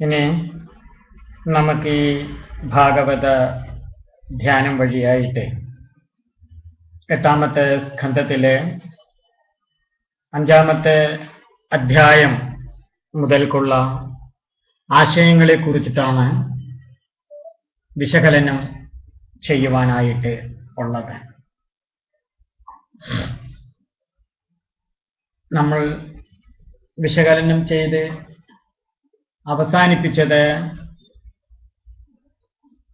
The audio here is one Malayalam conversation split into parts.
ഇനി നമുക്ക് ഈ ഭാഗവത ധ്യാനം വഴിയായിട്ട് എട്ടാമത്തെ സ്കന്ധത്തിലെ അഞ്ചാമത്തെ അധ്യായം മുതൽക്കുള്ള ആശയങ്ങളെ കുറിച്ചിട്ടാണ് വിശകലനം ചെയ്യുവാനായിട്ട് ഉള്ളത്. നമ്മൾ വിശകലനം ചെയ്ത് അവസാനിപ്പിച്ചത്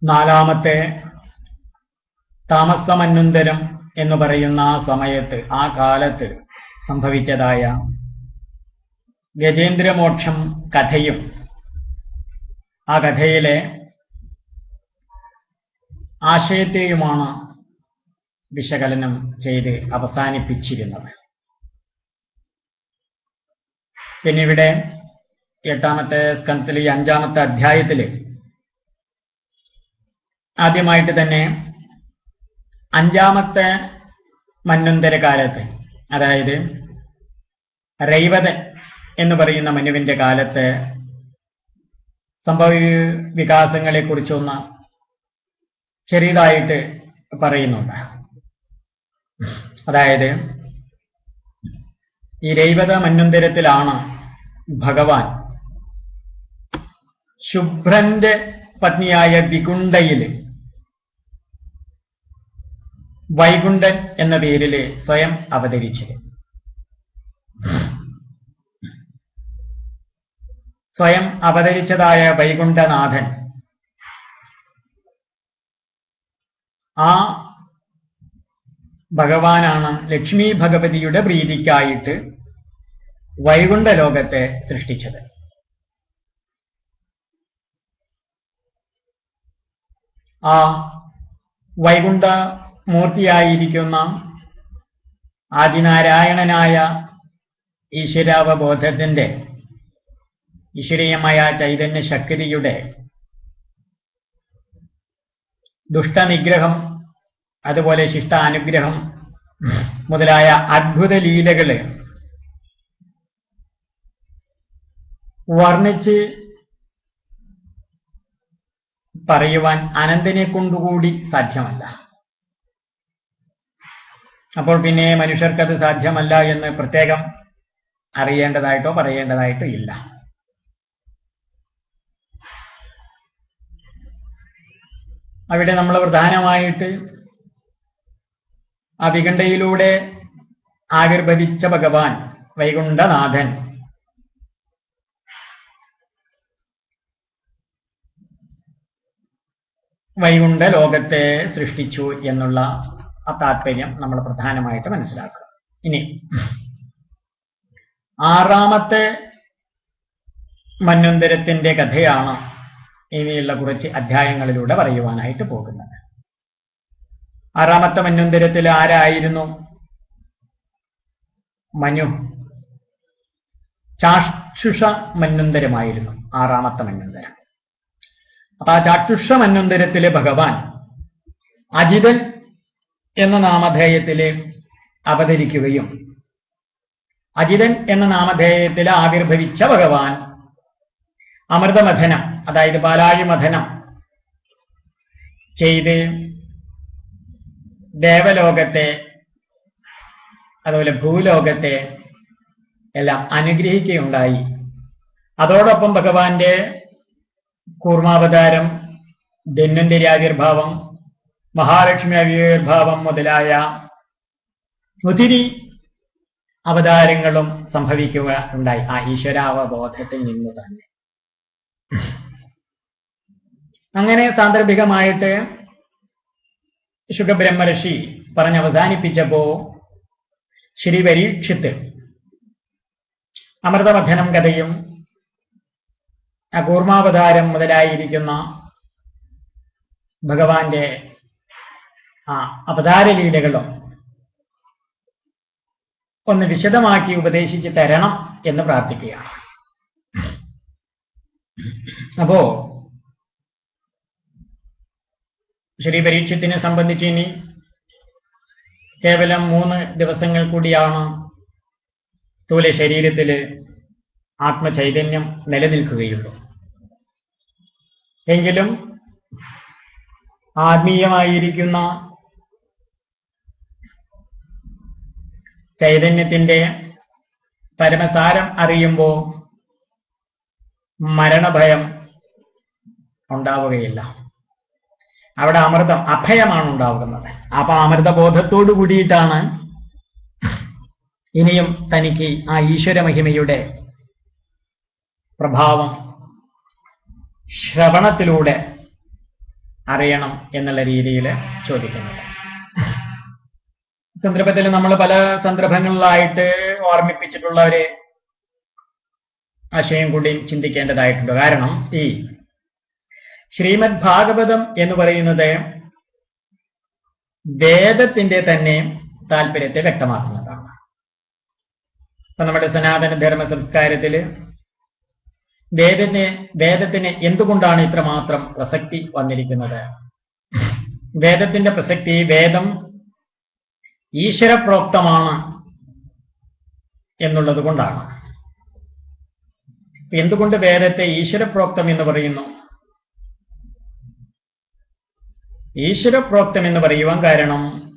നാലാമത്തെ താമസമന്വന്തരം എന്ന് പറയുന്ന ആ സമയത്ത് ആ കാലത്ത് സംഭവിച്ചതായ ഗജേന്ദ്രമോക്ഷം കഥയും ആ കഥയിലെ ആശയത്തെയുമാണ് വിശകലനം ചെയ്ത് അവസാനിപ്പിച്ചിരുന്നത്. പിന്നെ ഇവിടെ എട്ടാമത്തെ സ്കന്ധത്തിൽ ഈ അഞ്ചാമത്തെ അധ്യായത്തിൽ ആദ്യമായിട്ട് തന്നെ അഞ്ചാമത്തെ മന്വന്തര കാലത്ത് അതായത് റൈവതൻ എന്ന് പറയുന്ന മനുവിന്റെ കാലത്ത് സംഭവ വികാസങ്ങളെ കുറിച്ചൊന്ന് ചെറിയതായിട്ട് പറയുന്നുണ്ട്. അതായത് ഈ രൈവത മന്വന്തരത്തിലാണ് ഭഗവാൻ. ശുഭ്രന്റെ പത്നിയായ വികുണ്ടയിൽ വൈകുണ്ഠൻ എന്ന പേരിൽ സ്വയം അവതരിച്ചത് സ്വയം അവതരിച്ചതായ വൈകുണ്ഠനാഥൻ ആ ഭഗവാനാണ് ലക്ഷ്മി ഭഗവതിയുടെ പ്രീതിക്കായിട്ട് വൈകുണ്ഠ ലോകത്തെ സൃഷ്ടിച്ചത്. ആ വൈകുണ്ഠ മൂർത്തിയായിരിക്കുന്ന ആദിനാരായണനായ ഈശ്വരാവബോധത്തിന്റെ ഈശ്വരീയമായ ചൈതന്യ ശക്തിയുടെ ദുഷ്ടനിഗ്രഹം അതുപോലെ ശിഷ്ടാനുഗ്രഹം മുതലായ അത്ഭുത ലീലകൾ വർണിച്ച് പറയുവാൻ അനന്തനെ കൊണ്ടുകൂടി സാധ്യമല്ല. അപ്പോൾ പിന്നെ മനുഷ്യർക്കത് സാധ്യമല്ല എന്ന് പ്രത്യേകം അറിയേണ്ടതായിട്ടോ പറയേണ്ടതായിട്ടോ ഇല്ല. അവിടെ നമ്മൾ പ്രധാനമായിട്ട് അവികണ്ഠയിലൂടെ വികണ്ഠയിലൂടെ ആവിർഭവിച്ച ഭഗവാൻ വൈകുണ്ഠനാഥൻ വൈകുണ്ഠ ലോകത്തെ സൃഷ്ടിച്ചു എന്നുള്ള ആ താല്പര്യം നമ്മൾ പ്രധാനമായിട്ട് മനസ്സിലാക്കുക. ഇനി ആറാമത്തെ മന്വന്തരത്തിന്റെ കഥയാണ് ഇനിയുള്ള കുറച്ച് അധ്യായങ്ങളിലൂടെ പറയുവാനായിട്ട് പോകുന്നത്. ആറാമത്തെ മന്വന്തരത്തിൽ ആരായിരുന്നു? മനു. ചാക്ഷുഷ മന്വന്തരമായിരുന്നു ആറാമത്തെ മന്വന്തരം. അപ്പൊ ആ ചാക്ഷുഷ മന്വന്തരത്തിലെ ഭഗവാൻ അജിതൻ എന്ന നാമധേയത്തിൽ അവതരിക്കുകയും അജിതൻ എന്ന നാമധേയത്തിൽ ആവിർഭവിച്ച ഭഗവാൻ അമൃതമഥനം അതായത് പാലാഴി മഥനം ചെയ്ത് ദേവലോകത്തെ അതുപോലെ ഭൂലോകത്തെ എല്ലാം അനുഗ്രഹിക്കുകയുണ്ടായി. അതോടൊപ്പം ഭഗവാന്റെ കൂർമാവതാരം ധന്വന്തരി ആവിർഭാവം മഹാലക്ഷ്മി ആവിർഭാവം മുതലായ ഒത്തിരി അവതാരങ്ങളും സംഭവിക്കുക ഉണ്ടായി. ആ ഈശ്വരാവബോധത്തിൽ നിന്ന് തന്നെ. അങ്ങനെ സാന്ദർഭികമായിട്ട് ശുഖബ്രഹ്മർഷി പറഞ്ഞ് അവസാനിപ്പിച്ചപ്പോ ശ്രീ പരീക്ഷിത്ത് അമൃതമഥനം കഥയും കൂർമാവതാരം മുതലായിരിക്കുന്ന ഭഗവാന്റെ ആ അവതാര അവതാരലീലകളും ഒന്ന് വിശദമാക്കി ഉപദേശിച്ച് തരണം എന്ന് പ്രാർത്ഥിക്കുകയാണ്. അപ്പോ ശ്രീ പരീക്ഷത്തിനെ സംബന്ധിച്ച് ഇനി കേവലം മൂന്ന് ദിവസങ്ങൾ കൂടിയാണ് സ്ഥൂല ശരീരത്തിൽ ആത്മചൈതന്യം നിലനിൽക്കുകയുള്ളൂ. എങ്കിലും ആത്മീയമായിരിക്കുന്ന ചൈതന്യത്തിന്റെ പരമസാരം അറിയുമ്പോൾ മരണഭയം ഉണ്ടാവുകയില്ല. അവിടെ അമൃതം അഭയമാണ് ഉണ്ടാകുന്നത് അപ്പൊ അമൃതബോധത്തോടു കൂടിയിട്ടാണ് ഇനിയും തനിക്ക് ആ ഈശ്വര മഹിമയുടെ പ്രഭാവം ശ്രവണത്തിലൂടെ അറിയണം എന്നുള്ള രീതിയിൽ ചോദിക്കുന്നത് സന്ദർഭത്തിൽ നമ്മൾ പല സന്ദർഭങ്ങളിലായിട്ട് ഓർമ്മിപ്പിച്ചിട്ടുള്ള ഒരു ആശയം കൂടി ചിന്തിക്കേണ്ടതായിട്ടുണ്ട്. കാരണം ഈ ശ്രീമദ് ഭാഗവതം എന്ന് പറയുന്നത് വേദത്തിന്റെ തന്നെ താല്പര്യത്തെ വ്യക്തമാക്കുന്നതാണ്. ഇപ്പൊ നമ്മുടെ സനാതന ധർമ്മ സംസ്കാരത്തിൽ വേദത്തിന് വേദത്തിന് എന്തുകൊണ്ടാണ് ഇത്രമാത്രം പ്രസക്തി വന്നിരിക്കുന്നത്? വേദത്തിന്റെ പ്രസക്തി വേദം ഈശ്വരപ്രോക്തമാണ് എന്നുള്ളത് കൊണ്ടാണ്. എന്തുകൊണ്ട് വേദത്തെ ഈശ്വരപ്രോക്തം എന്ന് പറയുന്നു? ഈശ്വരപ്രോക്തം എന്ന് പറയുവാൻ കാരണം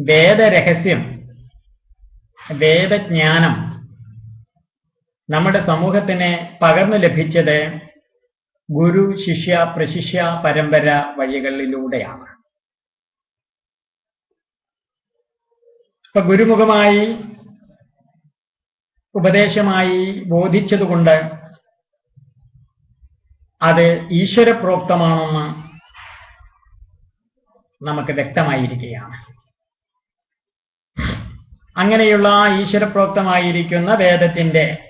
വേദരഹസ്യം വേദജ്ഞാനം നമ്മുടെ സമൂഹത്തിന് പകർന്നു ലഭിച്ചത് ഗുരു ശിഷ്യ പ്രശിഷ്യ പരമ്പര വഴികളിലൂടെയാണ്. ഇപ്പൊ ഗുരുമുഖമായി ഉപദേശമായി ബോധിച്ചതുകൊണ്ട് അത് ഈശ്വരപ്രോക്തമാണെന്ന് നമുക്ക് വ്യക്തമായിരിക്കുകയാണ്. അങ്ങനെയുള്ള ഈശ്വരപ്രോക്തമായിരിക്കുന്ന വേദത്തിന്റെ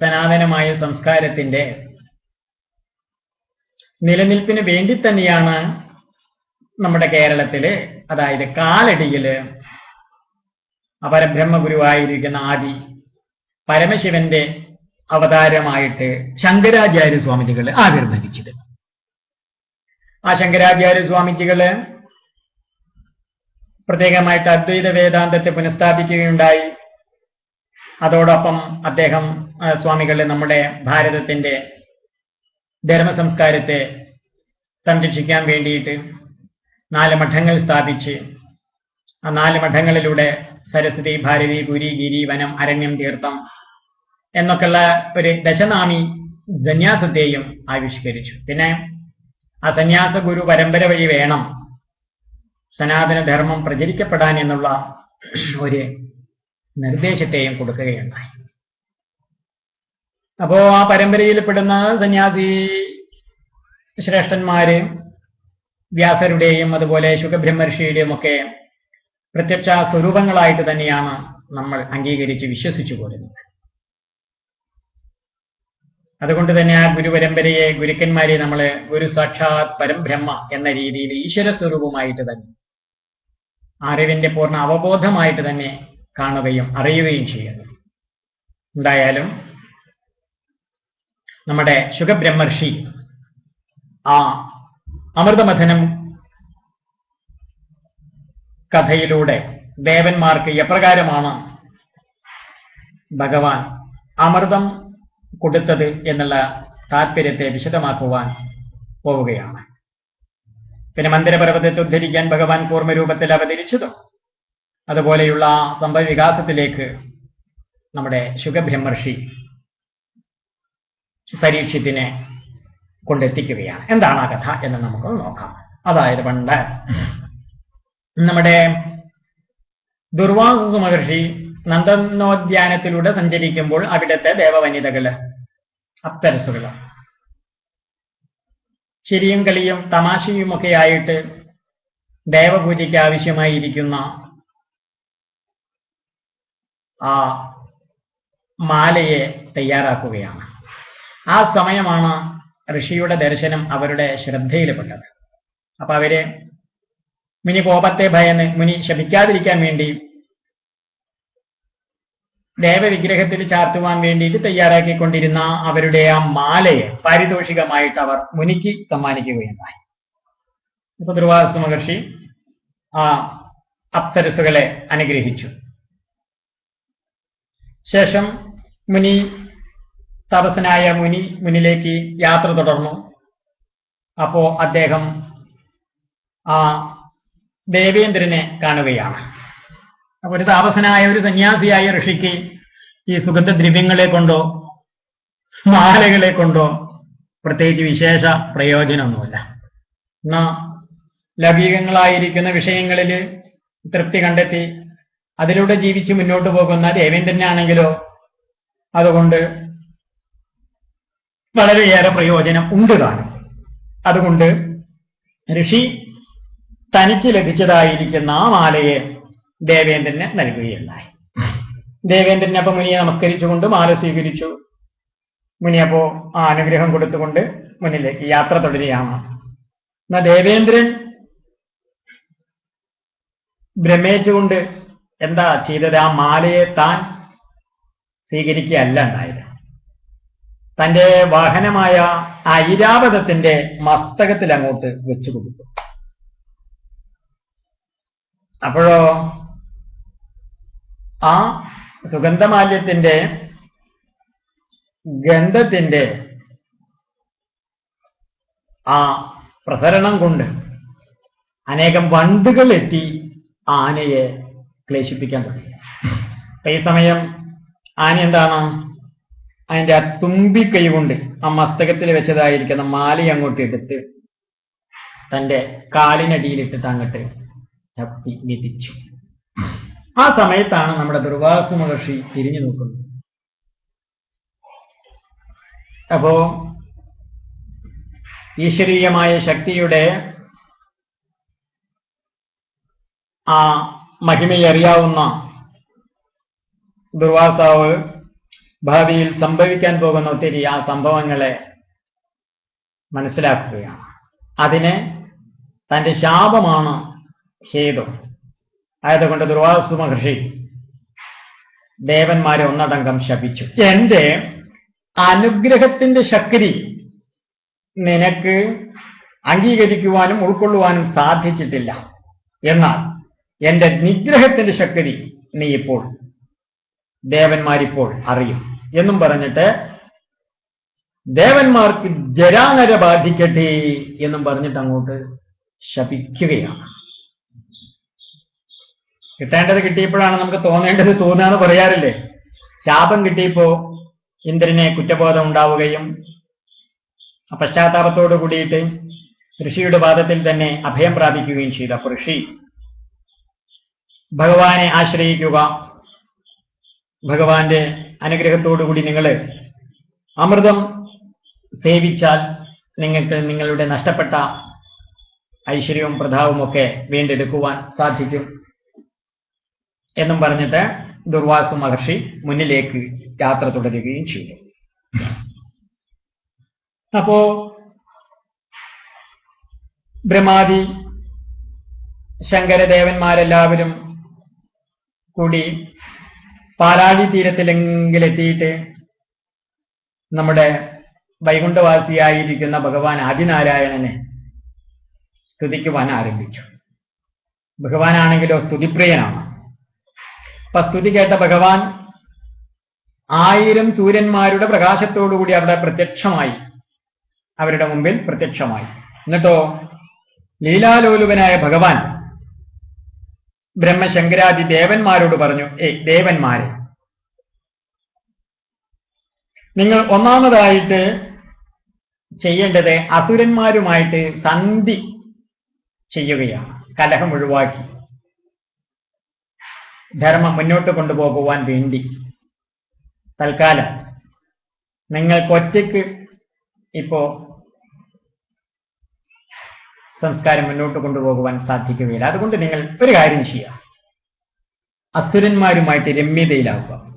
സനാതനമായ സംസ്കാരത്തിന്റെ നിലനിൽപ്പിന് വേണ്ടി തന്നെയാണ് നമ്മുടെ കേരളത്തിൽ അതായത് കാലടിയിൽ അപരബ്രഹ്മഗുരുവായിരിക്കുന്ന ആദി പരമശിവന്റെ അവതാരമായിട്ട് ശങ്കരാചാര്യ സ്വാമിജികൾ ആവിർഭവിച്ചത്. ആ ശങ്കരാചാര്യ സ്വാമിജികൾ പ്രത്യേകമായിട്ട് അദ്വൈത വേദാന്തത്തെ പുനഃസ്ഥാപിക്കുകയുണ്ടായി. അതോടൊപ്പം അദ്ദേഹം സ്വാമികൾ നമ്മുടെ ഭാരതത്തിന്റെ ധർമ്മ സംസ്കാരത്തെ സംരക്ഷിക്കാൻ വേണ്ടിയിട്ട് നാല് മഠങ്ങൾ സ്ഥാപിച്ച് ആ നാല് മഠങ്ങളിലൂടെ സരസ്വതി ഭാരതി പുരി ഗിരി വനം അരണ്യം തീർത്ഥം എന്നൊക്കെയുള്ള ഒരു ദശനാമി സന്യാസത്തെയും ആവിഷ്കരിച്ചു. പിന്നെ ആ സന്യാസ ഗുരു പരമ്പര വഴി വേണം സനാതനധർമ്മം പ്രചരിക്കപ്പെടാൻ എന്നുള്ള ഒരു നിർദ്ദേശത്തെയും കൊടുക്കുകയുണ്ടായി അപ്പോ ആ പരമ്പരയിൽപ്പെടുന്ന സന്യാസി ശ്രേഷ്ഠന്മാര് വ്യാസരുടെയും അതുപോലെ ശുഖബ്രഹ്മർഷിയുടെയും ഒക്കെ പ്രത്യക്ഷ സ്വരൂപങ്ങളായിട്ട് തന്നെയാണ് നമ്മൾ അംഗീകരിച്ച് വിശ്വസിച്ചു പോരുന്നത്. അതുകൊണ്ട് തന്നെ ആ ഗുരുപരമ്പരയെ ഗുരുക്കന്മാരെ നമ്മൾ ഗുരു സാക്ഷാത് പരബ്രഹ്മ എന്ന രീതിയിൽ ഈശ്വര സ്വരൂപമായിട്ട് തന്നെ അറിവിന്റെ പൂർണ അവബോധമായിട്ട് തന്നെ കാണുകയും അറിയുകയും ചെയ്യുന്നു. എന്തായാലും നമ്മുടെ ശുഖബ്രഹ്മർഷി ആ അമൃതമഥനം കഥയിലൂടെ ദേവന്മാർക്ക് എപ്രകാരമാണ് ഭഗവാൻ അമൃതം കൊടുത്തത് എന്നുള്ള താല്പര്യത്തെ വിശദമാക്കുവാൻ പോവുകയാണ്. പിന്നെ മന്ദിരപർവതത്തെ ഉദ്ധരിക്കാൻ ഭഗവാൻ കൂർമ്മരൂപത്തിൽ അവതരിച്ചതും? അതുപോലെയുള്ള സംഭവ വികാസത്തിലേക്ക് നമ്മുടെ ശുഖബ്രഹ്മർഷി പരീക്ഷത്തിനെ കൊണ്ടെത്തിക്കുകയാണ്. എന്താണ് ആ കഥ എന്ന് നമുക്ക് നോക്കാം. അതായത് പണ്ട് നമ്മുടെ ദുർവാസ മഹർഷി നന്ദനോദ്യാനത്തിലൂടെ സഞ്ചരിക്കുമ്പോൾ അവിടുത്തെ ദേവവനിതകൾ അപ്തരസുകൾ ചിരിയും കളിയും തമാശയുമൊക്കെ ആയിട്ട് ദേവപൂജയ്ക്ക് ആവശ്യമായിരിക്കുന്ന ആ മാലയെ തയ്യാറാക്കുകയാണ്. ആ സമയമാണ് ഋഷിയുടെ ദർശനം അവരുടെ ശ്രദ്ധയിൽപ്പെട്ടത്. അപ്പൊ അവർ മുനി കോപത്തെ ഭയന്ന് മുനി ശപിക്കാതിരിക്കാൻ വേണ്ടി ദേവവിഗ്രഹത്തിൽ ചാർത്തുവാൻ വേണ്ടിയിട്ട് തയ്യാറാക്കിക്കൊണ്ടിരുന്ന അവരുടെ ആ മാലയെ പാരിതോഷികമായിട്ട് അവർ മുനിക്ക് സമ്മാനിക്കുകയുണ്ടായി. ഇപ്പൊ ദുർവാസ മഹർഷി ആ അപ്സരസുകളെ അനുഗ്രഹിച്ചു. ശേഷം മുനി തപസ്സനായ മുനി മുനിലേക്ക് യാത്ര തുടർന്നു. അപ്പോ അദ്ദേഹം ആ ദേവേന്ദ്രനെ കാണുകയാണ്. അപ്പൊ ഒരു താപസനായ ഒരു സന്യാസിയായ ഋഷിക്ക് ഈ സുഗന്ധ ദ്രവ്യങ്ങളെ കൊണ്ടോ മാലകളെ കൊണ്ടോ പ്രത്യേകിച്ച് വിശേഷ പ്രയോജനമൊന്നുമില്ല. എന്നാ ലൗകികങ്ങളായിരിക്കുന്ന വിഷയങ്ങളിൽ തൃപ്തി കണ്ടെത്തി അതിലൂടെ ജീവിച്ച് മുന്നോട്ട് പോകുന്ന ദേവേന്ദ്രനാണെങ്കിലോ അതുകൊണ്ട് വളരെയേറെ പ്രയോജനം ഉണ്ട് കാണും അതുകൊണ്ട് ഋഷി തനിക്ക് ലഭിച്ചതായിരിക്കുന്ന ആ മാലയെ ദേവേന്ദ്രന് നൽകുകയുണ്ടായി. ദേവേന്ദ്രനെ അപ്പൊ മുനിയെ നമസ്കരിച്ചുകൊണ്ട് മാല സ്വീകരിച്ചു. മുനി അപ്പോ ആ അനുഗ്രഹം കൊടുത്തുകൊണ്ട് മുന്നിലേക്ക് യാത്ര തുടരുകയാണ്. എന്നാ ദേവേന്ദ്രൻ ഭ്രമേച്ചുകൊണ്ട് എന്താ ചെയ്തത്? ആ മാലയെ താൻ സ്വീകരിക്കുകയല്ല ഉണ്ടായത് തന്റെ വാഹനമായ ഐരാവതത്തിന്റെ മസ്തകത്തിൽ അങ്ങോട്ട് വെച്ചു കൊടുത്തു. അപ്പോഴോ ആ സുഗന്ധമാല്യത്തിന്റെ ഗന്ധത്തിന്റെ ആ പ്രസരണം കൊണ്ട് അനേകം വണ്ടുകൾ എത്തി ആനയെ ക്ലേശിപ്പിക്കാൻ തുടങ്ങി. അപ്പൊ ഈ സമയം ആന എന്താണ്? അതിന്റെ ആ തുമ്പിക്കൈ കൊണ്ട് ആ മസ്തകത്തിൽ വെച്ചതായിരിക്കുന്ന മാല അങ്ങോട്ട് എടുത്ത് തന്റെ കാലിനടിയിലിട്ടിട്ട് അങ്ങോട്ട് ചപ്പി വിധിച്ചു. ആ സമയത്താണ് നമ്മുടെ ദുർവാസു മഹർഷി തിരിഞ്ഞു നോക്കുന്നത്. അപ്പോ ഈശ്വരീയമായ ശക്തിയുടെ ആ മഹിമയറിയാവുന്ന ദുർവാസാവ് ഭാവിയിൽ സംഭവിക്കാൻ പോകുന്ന ഒത്തിരി ആ സംഭവങ്ങളെ മനസ്സിലാക്കുകയാണ്. അതിനെ തന്റെ ശാപമാണ് ഹേതു. ആയതുകൊണ്ട് ദുർവാസു മഹർഷി ദേവന്മാരെ ഒന്നടങ്കം ശപിച്ചു. എന്റെ അനുഗ്രഹത്തിന്റെ ശക്തി നിനക്ക് അംഗീകരിക്കുവാനും ഉൾക്കൊള്ളുവാനും സാധിച്ചിട്ടില്ല. എന്നാൽ എന്റെ നിഗ്രഹത്തിന്റെ ശക്തി നീ ഇപ്പോൾ ദേവന്മാരിപ്പോൾ അറിയും. എന്നും പറഞ്ഞിട്ട് ദേവന്മാർക്ക് ജരാനര ബാധിക്കട്ടെ എന്നും പറഞ്ഞിട്ട് അങ്ങോട്ട് ശപിക്കുകയാണ്. കിട്ടേണ്ടത് കിട്ടിയപ്പോഴാണ് നമുക്ക് തോന്നേണ്ടത് തോന്നുകയെന്ന് പറയാറില്ലേ? ശാപം കിട്ടിയപ്പോ ഇന്ദ്രനെ കുറ്റബോധം ഉണ്ടാവുകയും പശ്ചാത്താപത്തോട് കൂടിയിട്ട് ഋഷിയുടെ പാദത്തിൽ തന്നെ അഭയം പ്രാപിക്കുകയും ചെയ്തു അപ്പൊ ഋഷി. ഭഗവാനെ ആശ്രയിക്കുക. ഭഗവാന്റെ അനുഗ്രഹത്തോടുകൂടി നിങ്ങൾ അമൃതം സേവിച്ചാൽ നിങ്ങൾക്ക് നിങ്ങളുടെ നഷ്ടപ്പെട്ട ഐശ്വര്യവും പ്രതാവും ഒക്കെ വീണ്ടെടുക്കുവാൻ സാധിക്കും എന്നും പറഞ്ഞിട്ട് ദുർവാസു മഹർഷി മുന്നിലേക്ക് യാത്ര തുടരുകയും ചെയ്തു. അപ്പോ ബ്രഹ്മാദി ശങ്കരദേവന്മാരെല്ലാവരും കൂടി പാലാഴി തീരത്തിലെങ്കിലെത്തിയിട്ട് നമ്മുടെ വൈകുണ്ഠവാസിയായിരിക്കുന്ന ഭഗവാൻ ആദിനാരായണനെ സ്തുതിക്കുവാൻ ആരംഭിച്ചു. ഭഗവാനാണെങ്കിലോ സ്തുതിപ്രിയനാണ്. അപ്പൊ സ്തുതി കേട്ട ഭഗവാൻ ആയിരം സൂര്യന്മാരുടെ പ്രകാശത്തോടുകൂടി അവിടെ പ്രത്യക്ഷമായി അവരുടെ മുമ്പിൽ പ്രത്യക്ഷമായി. എന്നിട്ടോ ലീലാലോലുപനായ ഭഗവാൻ ബ്രഹ്മശങ്കരാദി ദേവന്മാരോട് പറഞ്ഞു ഏയ് ദേവന്മാരെ നിങ്ങൾ ഒന്നാമതായിട്ട് ചെയ്യേണ്ടത് അസുരന്മാരുമായിട്ട് സന്ധി ചെയ്യുകയാണ് കലഹം ഒഴിവാക്കി ധർമ്മം മുന്നോട്ട് കൊണ്ടുപോകുവാൻ വേണ്ടി. തൽക്കാലം. നിങ്ങൾക്ക് ഒറ്റയ്ക്ക് ഇപ്പോ സംസ്കാരം മുന്നോട്ട് കൊണ്ടുപോകുവാൻ സാധിക്കുകയില്ല. അതുകൊണ്ട് നിങ്ങൾ ഒരു കാര്യം ചെയ്യുക. അസുരന്മാരുമായിട്ട് രമ്യതയിലാവുക.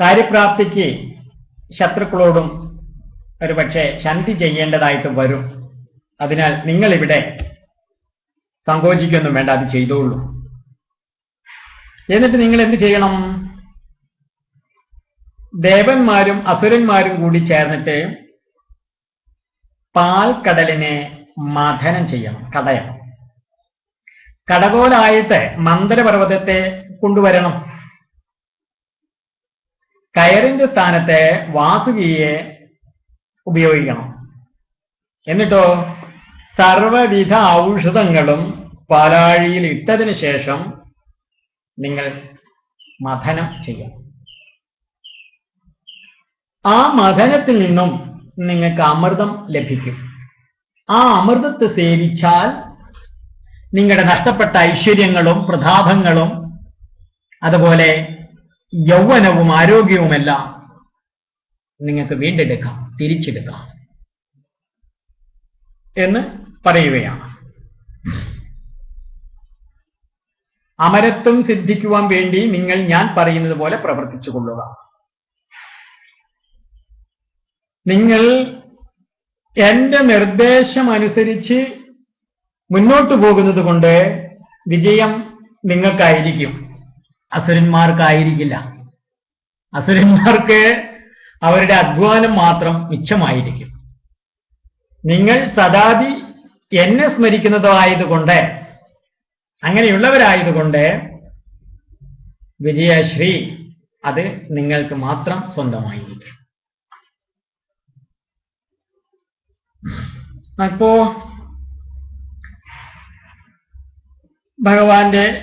കാര്യപ്രാപ്തിക്ക് ശത്രുക്കളോടും ഒരുപക്ഷെ ശാന്തി ചെയ്യേണ്ടതായിട്ട് വരും. അതിനാൽ നിങ്ങൾ ഇവിടെ സങ്കോചിക്കൊന്നും വേണ്ട അത് ചെയ്തോളൂ. എന്നിട്ട് നിങ്ങൾ എന്ത് ചെയ്യണം? ദേവന്മാരും അസുരന്മാരും കൂടി ചേർന്നിട്ട് പാൽക്കടലിനെ മഥനം ചെയ്യണം കടയണം. കടകോലായിട്ട് മന്ദരപർവതത്തെ കൊണ്ടുവരണം. കയറിന്റെ സ്ഥാനത്തെ വാസുകിയെ ഉപയോഗിക്കണം. എന്നിട്ടോ സർവവിധ ഔഷധങ്ങളും പാലാഴിയിൽ ഇട്ടതിന് ശേഷം നിങ്ങൾ മഥനം ചെയ്യണം. ആ മഥനത്തിൽ നിന്നും നിങ്ങൾക്ക് അമൃതം ലഭിക്കും. ആ അമൃതത്തെ സേവിച്ചാൽ നിങ്ങളുടെ നഷ്ടപ്പെട്ട ഐശ്വര്യങ്ങളും പ്രതാപങ്ങളും അതുപോലെ യൗവനവും ആരോഗ്യവുമെല്ലാം നിങ്ങൾക്ക് വീണ്ടെടുക്കാം തിരിച്ചെടുക്കാം എന്ന് പറയുകയാണ്. അമരത്വം സിദ്ധിക്കുവാൻ വേണ്ടി നിങ്ങൾ ഞാൻ പറയുന്നത് പോലെ പ്രവർത്തിച്ചു കൊള്ളുക. നിങ്ങൾ എന്റെ നിർദ്ദേശം അനുസരിച്ച് മുന്നോട്ട് പോകുന്നത് കൊണ്ട് വിജയം നിങ്ങൾക്കായിരിക്കും. അസുരന്മാർക്കായിരിക്കില്ല. അസുരന്മാർക്ക് അവരുടെ അധ്വാനം മാത്രം മിച്ചമായിരിക്കും. നിങ്ങൾ സദാതി എന്നെ സ്മരിക്കുന്നതായതുകൊണ്ട് അങ്ങനെയുള്ളവരായതുകൊണ്ട് വിജയശ്രീ അത് നിങ്ങൾക്ക് മാത്രം സ്വന്തമായിരിക്കും. അപ്പോ ഭഗവാന്റെ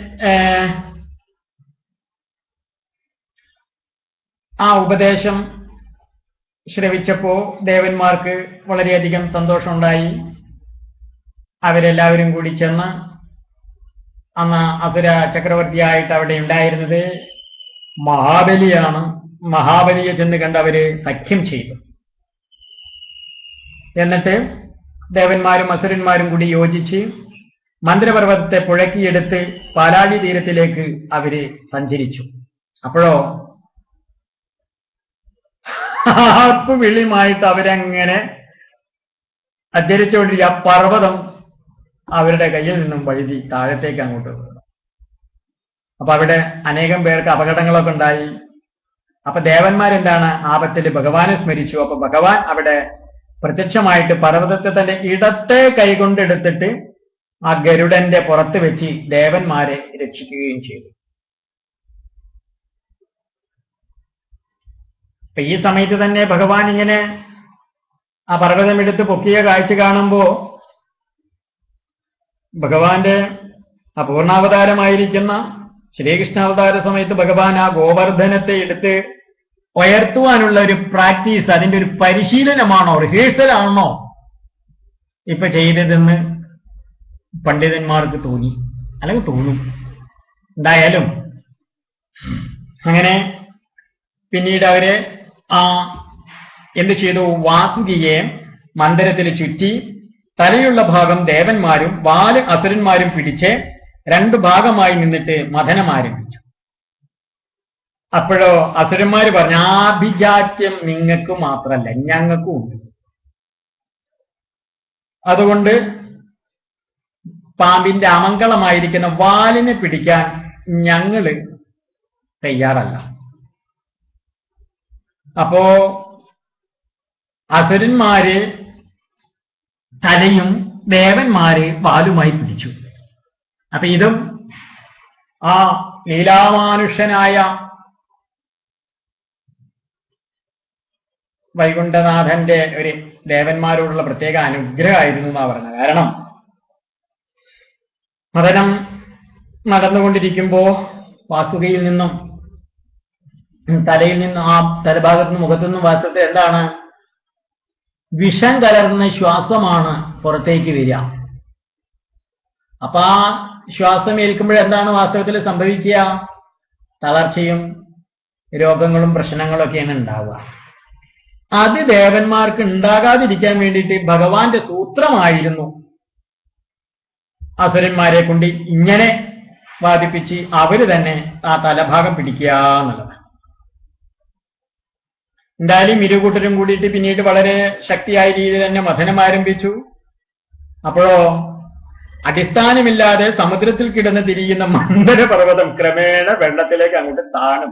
ആ ഉപദേശം ശ്രവിച്ചപ്പോ ദേവന്മാർക്ക് വളരെയധികം സന്തോഷമുണ്ടായി. അവരെല്ലാവരും കൂടി ചെന്ന് അന്ന് അസുര ചക്രവർത്തിയായിട്ട് അവിടെ ഉണ്ടായിരുന്നത് മഹാബലിയാണ്. മഹാബലിയെ ചെന്ന് കണ്ട് അവർ സഖ്യം ചെയ്തു. എന്നിട്ട് ദേവന്മാരും അസുരന്മാരും കൂടി യോജിച്ച് മന്ത്രപർവതത്തെ പുഴക്കിയെടുത്ത് പാലാഴി തീരത്തിലേക്ക് അവർ സഞ്ചരിച്ചു. അപ്പോഴോ? ആർപ്പ് വിളിയുമായിട്ട് അവരങ്ങനെ അധ്യരിച്ചുകൊണ്ടിരിക്കുക ആ പർവതം അവരുടെ കയ്യിൽ നിന്നും വഴുതി താഴത്തേക്ക് അങ്ങോട്ട് അപ്പൊ അവിടെ അനേകം പേർക്ക് അപകടങ്ങളൊക്കെ ഉണ്ടായി. അപ്പൊ ദേവന്മാരെന്താണ്? ആപത്തിൽ ഭഗവാനെ സ്മരിച്ചു. അപ്പൊ ഭഗവാൻ അവിടെ പ്രത്യക്ഷമായിട്ട് പർവതത്തെ തന്റെ ഇടത്തെ കൈകൊണ്ടെടുത്തിട്ട് ആ ഗരുഡന്റെ പുറത്ത് വെച്ച് ദേവന്മാരെ രക്ഷിക്കുകയും ചെയ്തു. അപ്പൊ ഈ സമയത്ത് തന്നെ ഭഗവാൻ ഇങ്ങനെ ആ പർവതം എടുത്ത് പൊക്കിയ കാഴ്ച കാണുമ്പോ ഭഗവാന്റെ ആ പൂർണാവതാരമായിരിക്കുന്ന ശ്രീകൃഷ്ണാവതാര സമയത്ത് ഭഗവാൻ ആ ഗോവർദ്ധനത്തെ എടുത്ത് ഉയർത്തുവാനുള്ള ഒരു പ്രാക്ടീസ് അതിന്റെ ഒരു പരിശീലനമാണോ? റിഹേഴ്സലാണോ ഇപ്പൊ ചെയ്തതെന്ന് പണ്ഡിതന്മാർക്ക് തോന്നി. അല്ലെങ്കിൽ തോന്നും. എന്തായാലും അങ്ങനെ പിന്നീട് അവർ ആ എന്ത് ചെയ്തു? വാസുകിയെ മന്ദിരത്തിൽ ചുറ്റി തലയുള്ള ഭാഗം ദേവന്മാരും വാൽ അസുരന്മാരും പിടിച്ച് രണ്ടു ഭാഗമായി നിന്നിട്ട് മഥനം ആരംഭിച്ചു അപ്പോഴോ അസുരന്മാര് പറഞ്ഞു ആഭിജാത്യം നിങ്ങൾക്ക് മാത്രമല്ല ഞങ്ങൾക്കും ഉണ്ട്. അതുകൊണ്ട് പാമ്പിന്റെ അമംഗളമായിരിക്കുന്ന വാലിനെ പിടിക്കാൻ ഞങ്ങൾ തയ്യാറല്ല. അപ്പോ അസുരന്മാര് തലയും ദേവന്മാര് വാലുമായി പിടിച്ചു. അപ്പൊ ഇതും ആ ലീലാമാനുഷനായ വൈകുണ്ഠനാഥന്റെ ഒരു ദേവന്മാരോടുള്ള പ്രത്യേക അനുഗ്രഹമായിരുന്നു എന്നാ പറഞ്ഞത്. കാരണം മതനം നടന്നുകൊണ്ടിരിക്കുമ്പോ വാസുകയിൽ നിന്നും തലയിൽ നിന്നും ആ തലഭാഗത്ത് നിന്നും മുഖത്തു നിന്നും വാസത്തെ എന്താണ്? വിഷം കലർന്ന ശ്വാസമാണ് പുറത്തേക്ക് വരിക. അപ്പൊ ആ ശ്വാസം ഏൽക്കുമ്പോഴെന്താണ് വാസ്തവത്തിൽ സംഭവിക്കുക? തളർച്ചയും രോഗങ്ങളും പ്രശ്നങ്ങളും ഒക്കെയാണ് ഉണ്ടാവുക. അത് ദേവന്മാർക്ക് ഉണ്ടാകാതിരിക്കാൻ വേണ്ടിയിട്ട് ഭഗവാന്റെ സൂത്രമായിരുന്നു. അസുരന്മാരെ കൊണ്ട് ഇങ്ങനെ വാദിപ്പിച്ച് അവർ തന്നെ ആ തലഭാഗം പിടിക്കുക എന്നുള്ളത്. എന്തായാലും ഇരുകൂട്ടരും കൂടിയിട്ട് പിന്നീട് വളരെ ശക്തിയായ രീതിയിൽ തന്നെ മഥനം ആരംഭിച്ചു. അപ്പോഴോ അടിസ്ഥാനമില്ലാതെ സമുദ്രത്തിൽ കിടന്ന് തിരിയുന്ന മന്ദരപർവതം ക്രമേണ വെള്ളത്തിലേക്ക് അങ്ങോട്ട് താണു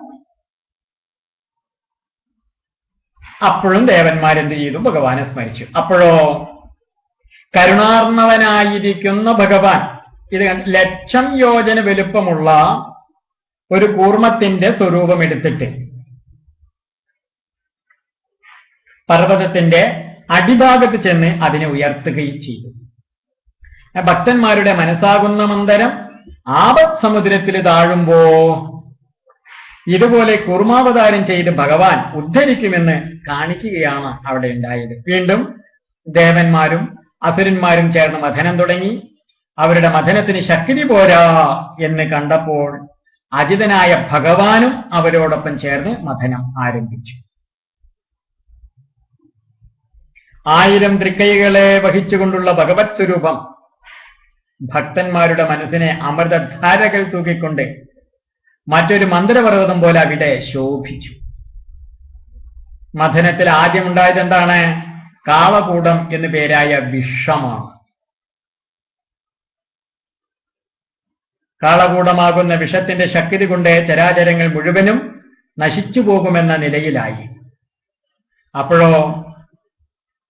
അപ്പോഴും ദേവന്മാരെന്ത് ചെയ്തു? ഭഗവാനെ സ്മരിച്ചു. അപ്പോഴോ? കരുണാർണവനായിരിക്കുന്ന ഭഗവാൻ. ഇത് ലക്ഷം യോജന വലുപ്പമുള്ള ഒരു കൂർമ്മത്തിന്റെ സ്വരൂപം എടുത്തിട്ട് പർവതത്തിന്റെ അടിഭാഗത്ത് ചെന്ന് അതിനെ ഉയർത്തുകയും ചെയ്തു. ഭക്തന്മാരുടെ മനസ്സാകുന്ന മന്ദരം ആപത് സമുദ്രത്തിൽ താഴുമ്പോ ഇതുപോലെ കുർമാവതാരം ചെയ്ത് ഭഗവാൻ ഉദ്ധരിക്കുമെന്ന് കാണിക്കുകയാണ് അവിടെ ഉണ്ടായത്. വീണ്ടും ദേവന്മാരും അസുരന്മാരും ചേർന്ന് മഥനം തുടങ്ങി. അവരുടെ മഥനത്തിന് ശക്തി പോരാ എന്ന് കണ്ടപ്പോൾ അജിതനായ ഭഗവാനും അവരോടൊപ്പം ചേർന്ന് മഥനം ആരംഭിച്ചു. ആയിരം തൃക്കൈകളെ വഹിച്ചുകൊണ്ടുള്ള ഭഗവത് സ്വരൂപം ഭക്തന്മാരുടെ മനസ്സിനെ അമൃതധാരകൾ തൂക്കിക്കൊണ്ട് മറ്റൊരു മന്ദിരപർവതം പോലെ അവിടെ ശോഭിച്ചു. മഥനത്തിൽ ആദ്യം ഉണ്ടായത് എന്താണ്? കാളകൂടം എന്നു പേരായ വിഷമാണ്. കാളകൂടമാകുന്ന വിഷത്തിന്റെ ശക്തി കൊണ്ട് ചരാചരങ്ങൾ മുഴുവനും നശിച്ചു പോകുമെന്ന നിലയിലായി. അപ്പോഴോ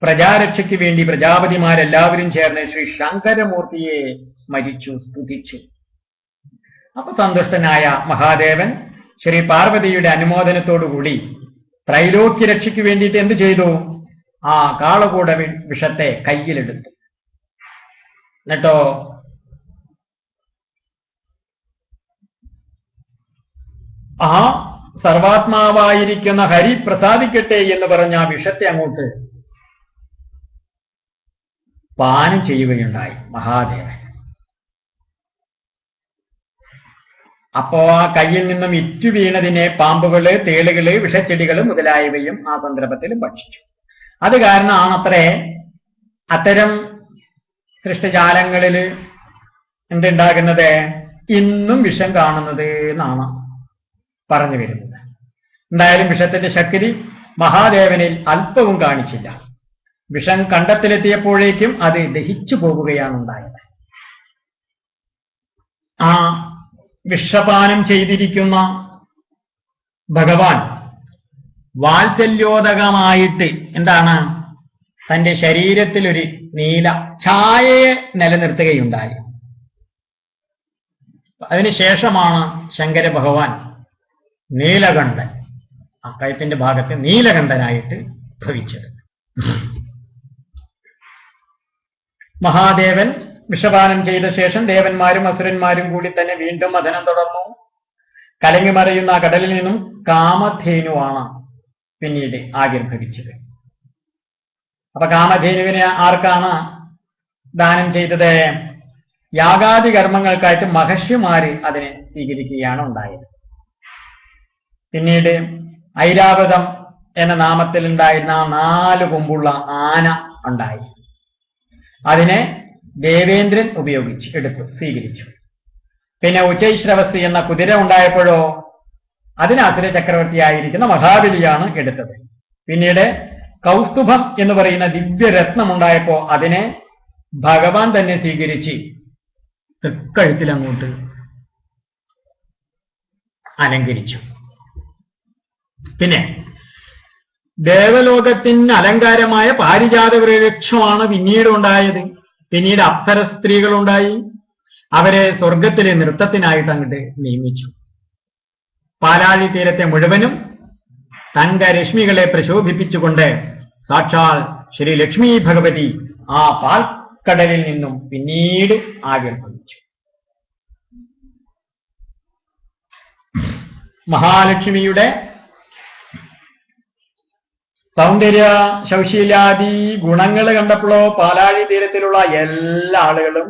പ്രജാരക്ഷയ്ക്ക് വേണ്ടി പ്രജാപതിമാരെല്ലാവരും ചേർന്ന് ശ്രീ ശങ്കരമൂർത്തിയെ സ്മരിച്ചു സ്തുതിച്ചു. അപ്പൊ സന്തുഷ്ടനായ മഹാദേവൻ ശ്രീ പാർവതിയുടെ അനുമോദനത്തോടുകൂടി ത്രൈലോക്യ രക്ഷയ്ക്ക് വേണ്ടിയിട്ട് എന്തു ചെയ്തു? ആ കാളകൂട വിഷത്തെ കയ്യിലെടുത്തു. എന്നിട്ടോ? ആ സർവാത്മാവായിരിക്കുന്ന ഹരി പ്രസാദിക്കട്ടെ എന്ന് പറഞ്ഞ ആ വിഷത്തെ അങ്ങോട്ട് പാനം ചെയ്യുകയുണ്ടായി മഹാദേവൻ. അപ്പോ ആ കയ്യിൽ നിന്നും ഇറ്റു വീണതിനെ പാമ്പുകൾ തേളുകൾ വിഷച്ചെടികൾ മുതലായവയും ആ സന്ദർഭത്തിൽ ഭക്ഷിച്ചു. അത് കാരണമാണത്രേ അത്തരം സൃഷ്ടജാലങ്ങളിൽ എന്തുണ്ടാകുന്നത്? ഇന്നും വിഷം കാണുന്നത് എന്നാണ് പറഞ്ഞു വരുന്നത്. എന്തായാലും വിഷത്തിന്റെ ശക്തി മഹാദേവനിൽ അല്പവും കാണിച്ചില്ല. വിഷം കണ്ടത്തിലെത്തിയപ്പോഴേക്കും അത് ദഹിച്ചു പോകുകയാണ് ഉണ്ടായത് ആ വിഷപാനം ചെയ്തിരിക്കുന്ന ഭഗവാൻ വാത്സല്യോദകമായിട്ട് എന്താണ്? തന്റെ ശരീരത്തിൽ ഒരു നീല ഛായയെ നിലനിർത്തുകയുണ്ടായി. അതിനുശേഷമാണ് ശങ്കര ഭഗവാൻ നീലകണ്ഠൻ അക്കയത്തിന്റെ ഭാഗത്ത് നീലകണ്ഠനായിട്ട് ഭവിച്ചത്. മഹാദേവൻ വിഷപാനം ചെയ്ത ശേഷം ദേവന്മാരും അസുരന്മാരും കൂടി തന്നെ വീണ്ടും മഥനം തുടർന്നു. കലങ്ങി മറയുന്ന കടലിൽ നിന്നും കാമധേനുവാണ് പിന്നീട് ആവിർഭവിച്ചത്. അപ്പൊ കാമധേനുവിനെ ആർക്കാണ് ദാനം ചെയ്തത്? യാഗാദി കർമ്മങ്ങൾക്കായിട്ട് മഹർഷിമാര് അതിനെ സ്വീകരിക്കുകയാണ് ഉണ്ടായത്. പിന്നീട് ഐരാവതം എന്ന നാമത്തിൽ ഉണ്ടായിരുന്ന നാല് കൊമ്പുള്ള ആന ഉണ്ടായി. അതിനെ ദേവേന്ദ്രൻ ഉപയോഗിച്ച് എടുത്തു സ്വീകരിച്ചു. പിന്നെ ഉച്ചൈശ്രവസ്തി എന്ന കുതിര ഉണ്ടായപ്പോഴോ അതിന് അസുര ചക്രവർത്തിയായിരിക്കുന്ന മഹാബലിയാണ് എടുത്തത്. പിന്നീട് കൗസ്തുഭം എന്ന് പറയുന്ന ദിവ്യരത്നം ഉണ്ടായപ്പോ അതിനെ ഭഗവാൻ തന്നെ സ്വീകരിച്ച് തൃക്കഴുത്തിലങ്ങോട്ട് അലങ്കരിച്ചു. പിന്നെ ദേവലോകത്തിന് അലങ്കാരമായ പാരിജാത വൃക്ഷമാണ് പിന്നീട് ഉണ്ടായത് പിന്നീട് അപ്സര സ്ത്രീകളുണ്ടായി. അവരെ സ്വർഗത്തിലെ നൃത്തത്തിനായിട്ട് അങ്ങോട്ട് നിയമിച്ചു. പാലാഴി തീരത്തെ മുഴുവനും തങ്കരശ്മികളെ പ്രശോഭിപ്പിച്ചുകൊണ്ട് സാക്ഷാൽ ശ്രീ ലക്ഷ്മി ഭഗവതി ആ പാൽക്കടലിൽ നിന്നും പിന്നീട് ആവിർഭവിച്ചു മഹാലക്ഷ്മിയുടെ സൗന്ദര്യ ശൗശീലാദി ഗുണങ്ങൾ കണ്ടപ്പോഴോ പാലാഴി തീരത്തിലുള്ള എല്ലാ ആളുകളും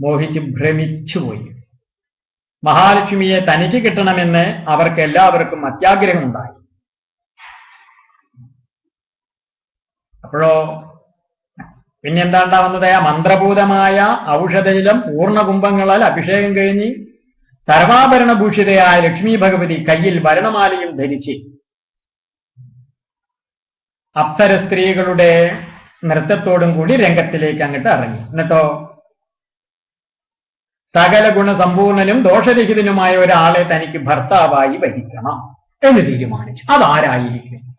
മോഹിച്ച് ഭ്രമിച്ചുപോയി. മഹാലക്ഷ്മിയെ തനിക്ക് കിട്ടണമെന്ന് അവർക്ക് എല്ലാവർക്കും അത്യാഗ്രഹമുണ്ടായി. അപ്പോഴോ പിന്നെന്താ ഉണ്ടാവുന്നത് ആ മന്ത്രഭൂതമായ ഔഷധജലം പൂർണകുംഭങ്ങളാൽ അഭിഷേകം കഴിഞ്ഞ് സർവാഭരണഭൂഷിതയായ ലക്ഷ്മി ഭഗവതി കയ്യിൽ ഭരണമാലയും ധരിച്ച് അപ്സര സ്ത്രീകളുടെ നൃത്തത്തോടും കൂടി രംഗത്തിലേക്ക് അങ്ങോട്ട് ഇറങ്ങി. എന്നിട്ടോ? സകല ഗുണസമ്പൂർണനും ദോഷരഹിതനുമായ ഒരാളെ തനിക്ക് ഭർത്താവായി വഹിക്കണം എന്ന് തീരുമാനിച്ചു. അതാരായിരിക്കും?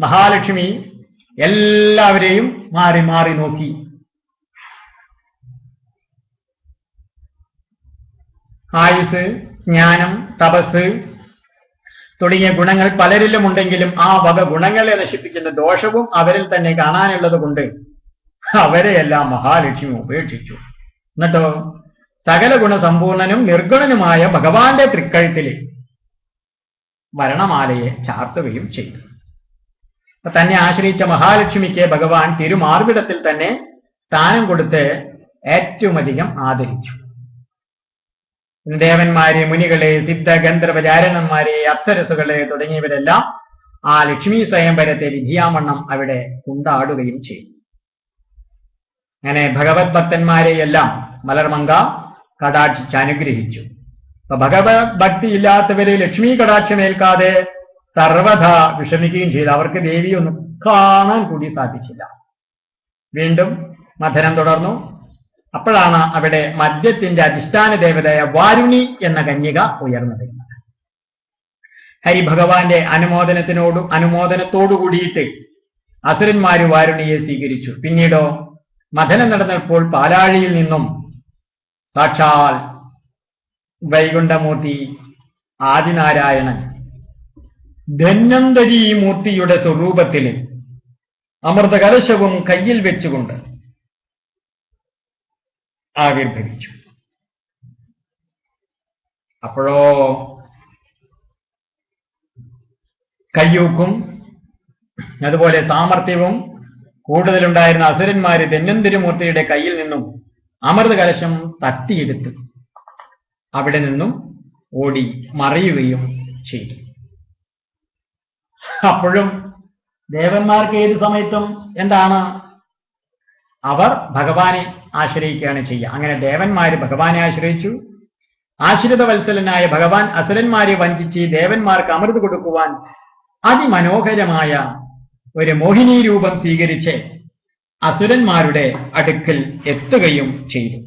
മഹാലക്ഷ്മി എല്ലാവരെയും മാറി മാറി നോക്കി. ആയുസ് ജ്ഞാനം തപസ് തുടങ്ങിയ ഗുണങ്ങൾ പലരിലും ഉണ്ടെങ്കിലും ആ വക ഗുണങ്ങളെ നശിപ്പിക്കുന്ന ദോഷവും അവരിൽ തന്നെ കാണാനുള്ളത് കൊണ്ട് അവരെയെല്ലാം മഹാലക്ഷ്മി ഉപേക്ഷിച്ചു. എന്നിട്ടോ സകല ഗുണസമ്പൂർണനും നിർഗുണനുമായ ഭഗവാന്റെ തൃക്കഴുത്തിൽ മരണമാലയെ ചാർത്തുകയും ചെയ്തു. തന്നെ ആശ്രയിച്ച മഹാലക്ഷ്മിക്ക് ഭഗവാൻ തിരുമാർവിടത്തിൽ തന്നെ സ്ഥാനം കൊടുത്ത് ഏറ്റവും അധികം ആദരിച്ചു. ദേവന്മാരെ മുനികളെ സിദ്ധ ഗന്ധർവ ജാരണന്മാരെ അപ്സരസുകളെ തുടങ്ങിയവരെല്ലാം ആ ലക്ഷ്മി സ്വയംവരത്തെ വിധിയാമണ്ണം അവിടെ കൊണ്ടാടുകയും ചെയ്യും അങ്ങനെ ഭഗവത് ഭക്തന്മാരെയെല്ലാം മലർമംഗ കടാക്ഷിച്ച് അനുഗ്രഹിച്ചു. അപ്പൊ ഭഗവത് ഭക്തി ഇല്ലാത്തവരെ ലക്ഷ്മി കടാക്ഷമേൽക്കാതെ സർവഥ വിഷമിക്കുകയും ചെയ്തു. അവർക്ക് ദേവിയൊന്നും കാണാൻ കൂടി സാധിച്ചില്ല. വീണ്ടും മഥനം തുടർന്നു. അപ്പോഴാണ് അവിടെ മദ്യത്തിന്റെ അധിഷ്ഠാന ദേവതയായ വാരുണി എന്ന കന്യക ഉയർന്നത്. ഹരി ഭഗവാന്റെ അനുമോദനത്തിനോട് അനുമോദനത്തോടു കൂടിയിട്ട് അസുരന്മാര് വാരുണിയെ സ്വീകരിച്ചു. പിന്നീടോ മഥനം നടന്നപ്പോൾ പാലാഴിയിൽ നിന്നും സാക്ഷാൽ വൈകുണ്ഠമൂർത്തി ആദിനാരായണൻ ധന്വന്തരി മൂർത്തിയുടെ സ്വരൂപത്തിൽ അമൃതകലശവും കയ്യിൽ വെച്ചുകൊണ്ട് ആവിർഭവിച്ചു. അപ്പോഴോ കയ്യൂക്കും അതുപോലെ സാമർഥ്യവും കൂടുതലുണ്ടായിരുന്ന അസുരന്മാര് തെന്നന്തിരുമൂർത്തിയുടെ കയ്യിൽ നിന്നും അമൃത കലശം തട്ടിയെടുത്ത് അവിടെ നിന്നും ഓടി മറയുകയും ചെയ്തു. അപ്പോഴും ദേവന്മാർക്ക് ഏത് സമയത്തും എന്താണ്? അവർ ഭഗവാനെ ആശ്രയിക്കുകയാണ് ചെയ്യുക. അങ്ങനെ ദേവന്മാര് ഭഗവാനെ ആശ്രയിച്ചു. ആശ്രിത വത്സലനായ ഭഗവാൻ അസുരന്മാരെ വഞ്ചിച്ച് ദേവന്മാർക്ക് അമൃത് കൊടുക്കുവാൻ അതിമനോഹരമായ ഒരു മോഹിനി രൂപം സ്വീകരിച്ച് അസുരന്മാരുടെ അടുക്കൽ എത്തുകയും ചെയ്തു.